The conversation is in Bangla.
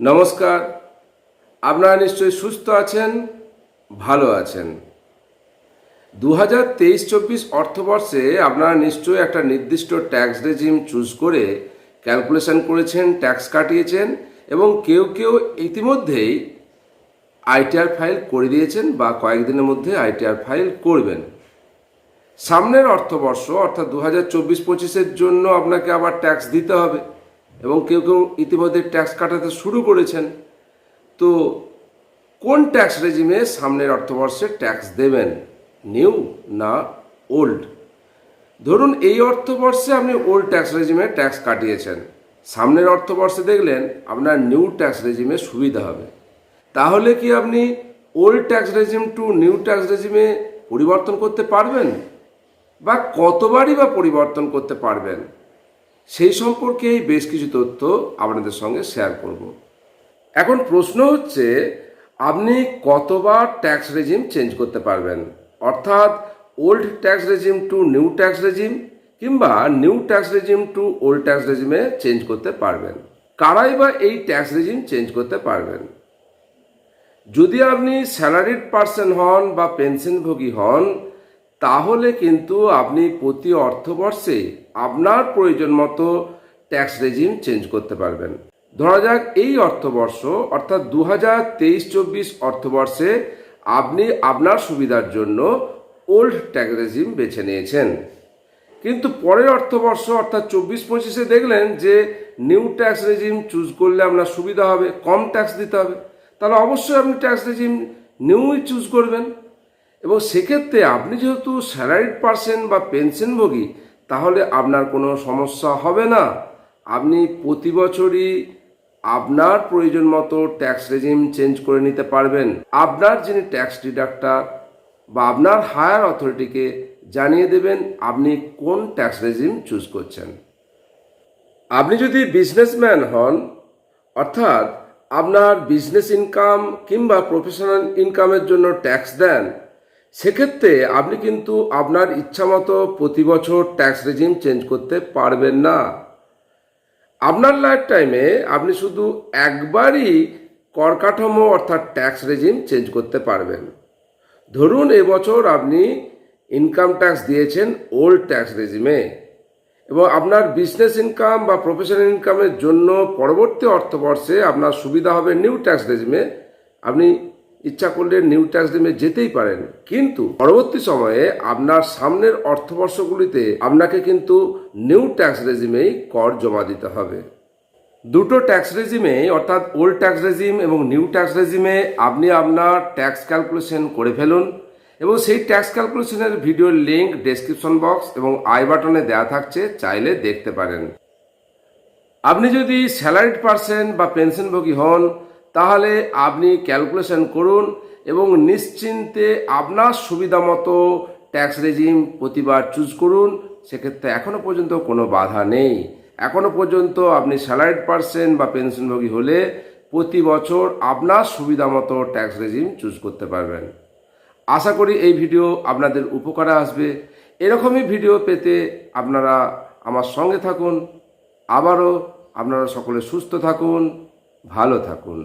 নমস্কার। আপনারা নিশ্চয়ই সুস্থ আছেন, ভালো আছেন। দু হাজার তেইশ চব্বিশ অর্থবর্ষে আপনারা নিশ্চয়ই একটা নির্দিষ্ট ট্যাক্স রেজিম চুজ করে ক্যালকুলেশন করেছেন, ট্যাক্স কাটিয়েছেন এবং কেউ কেউ ইতিমধ্যেই আইটিআর ফাইল করে দিয়েছেন বা কয়েকদিনের মধ্যে আইটিআর ফাইল করবেন। সামনের অর্থবর্ষ অর্থাৎ দু হাজার চব্বিশ পঁচিশের জন্য আপনাকে আবার ট্যাক্স দিতে হবে। এবং কেউ কেউ ইতিমধ্যে ট্যাক্স কাটাতে শুরু করেছেন, তো কোন ট্যাক্স রেজিমে সামনের অর্থবর্ষে ট্যাক্স দেবেন? নিউ না ওল্ড ধরুন এই অর্থবর্ষে আপনি ওল্ড ট্যাক্স রেজিমে ট্যাক্স কাটিয়েছেন, সামনের অর্থবর্ষে দেখলেন আপনার নিউ ট্যাক্স রেজিমে সুবিধা হবে। তাহলে কি আপনি old tax regime to new tax রেজিমে পরিবর্তন করতে পারবেন? বা কতবারই বা পরিবর্তন করতে পারবেন? সেই সম্পর্কেই বেশ কিছু তথ্য আপনাদের সঙ্গে শেয়ার করব। এখন প্রশ্ন হচ্ছে, আপনি কতবার ট্যাক্স রেজিম চেঞ্জ করতে পারবেন? অর্থাৎ old tax regime to new tax regime কিংবা new tax regime to old tax রেজিমে change করতে পারবেন। কারাই বা এই ট্যাক্স রেজিম চেঞ্জ করতে পারবেন? যদি আপনি স্যালারিড পার্সন হন বা পেনশনভোগী হন তাহলে কিন্তু আপনি প্রতি অর্থবর্ষে আপনার প্রয়োজন মতো ট্যাক্স রেজিম চেঞ্জ করতে পারবেন। ধরা যাক এই অর্থবর্ষ, অর্থাৎ দু হাজার তেইশ চব্বিশ অর্থবর্ষে আপনি আপনার সুবিধার জন্য ওল্ড ট্যাক্স রেজিম বেছে নিয়েছেন। কিন্তু পরের অর্থবর্ষ, অর্থাৎ চব্বিশ পঁচিশে দেখলেন যে নিউ ট্যাক্স রেজিম চুজ করলে আপনার সুবিধা হবে, কম ট্যাক্স দিতে হবে। তাহলে অবশ্যই আপনি ট্যাক্স রেজিম নিউই চুজ করবেন। এবং সেক্ষেত্রে আপনি যেহেতু স্যালারিড পার্সেন বা পেনশনভোগী তাহলে আপনার কোনো সমস্যা হবে না। আপনি প্রতি বছরই আপনার প্রয়োজন মতো ট্যাক্স রেজিম চেঞ্জ করে নিতে পারবেন। আপনার যিনি ট্যাক্স ডিডাক্টার বা আপনার হায়ার অথরিটিকে জানিয়ে দেবেন আপনি কোন ট্যাক্স রেজিম চুজ করছেন। আপনি যদি বিজনেসম্যান হন, অর্থাৎ আপনার বিজনেস ইনকাম কিংবা প্রফেশনাল ইনকামের জন্য ট্যাক্স দেন সেক্ষেত্রে আপনি কিন্তু আপনার ইচ্ছামতো প্রতি বছর ট্যাক্স রেজিম চেঞ্জ করতে পারবেন না। আপনার লাইফ টাইমে আপনি শুধু একবারই কর কাঠামো অর্থাৎ ট্যাক্স রেজিম চেঞ্জ করতে পারবেন। ধরুন এবছর আপনি ইনকাম ট্যাক্স দিয়েছেন ওল্ড ট্যাক্স রেজিমে এবং আপনার বিজনেস ইনকাম বা প্রফেশনাল ইনকামের জন্য পরবর্তী অর্থবর্ষে আপনার সুবিধা হবে নিউ ট্যাক্স রেজিমে আপনি ইচ্ছা করলে নিউ ট্যাক্স রেজিমে যেতেই পারেন। কিন্তু পরবর্তী সময়ে আপনার সামনের অর্থবর্ষগুলিতে আপনাকে কিন্তু নিউ ট্যাক্স রেজিমেই কর জমা দিতে হবে। দুটো ট্যাক্স রেজিমে, অর্থাৎ ওল্ড ট্যাক্স রেজিম এবং নিউ ট্যাক্স রেজিমে আপনি আপনার ট্যাক্স ক্যালকুলেশন করে ফেলুন এবং সেই ট্যাক্স ক্যালকুলেশনের ভিডিওর লিঙ্ক ডেসক্রিপশন বক্স এবং আই বাটনে দেওয়া থাকছে, চাইলে দেখতে পারেন। আপনি যদি স্যালারিড পার্সন বা পেনশনভোগী হন তাহলে আপনি ক্যালকুলেশন করুন এবং নিশ্চিন্তে আপনার সুবিধা মতো ট্যাক্স রেজিম প্রতিবার চুজ করুন। সেক্ষেত্রে এখনও পর্যন্ত কোনো বাধা নেই। এখনও পর্যন্ত আপনি স্যালারিড পার্সন বা পেনশনভোগী হলে প্রতি বছর আপনার সুবিধা মতো ট্যাক্স রেজিম চুজ করতে পারবেন। আশা করি এই ভিডিও আপনাদের উপকারে আসবে। এরকমই ভিডিও পেতে আপনারা আমার সঙ্গে থাকুন। আবারও আপনারা সকলে সুস্থ থাকুন, ভালো থাকুন।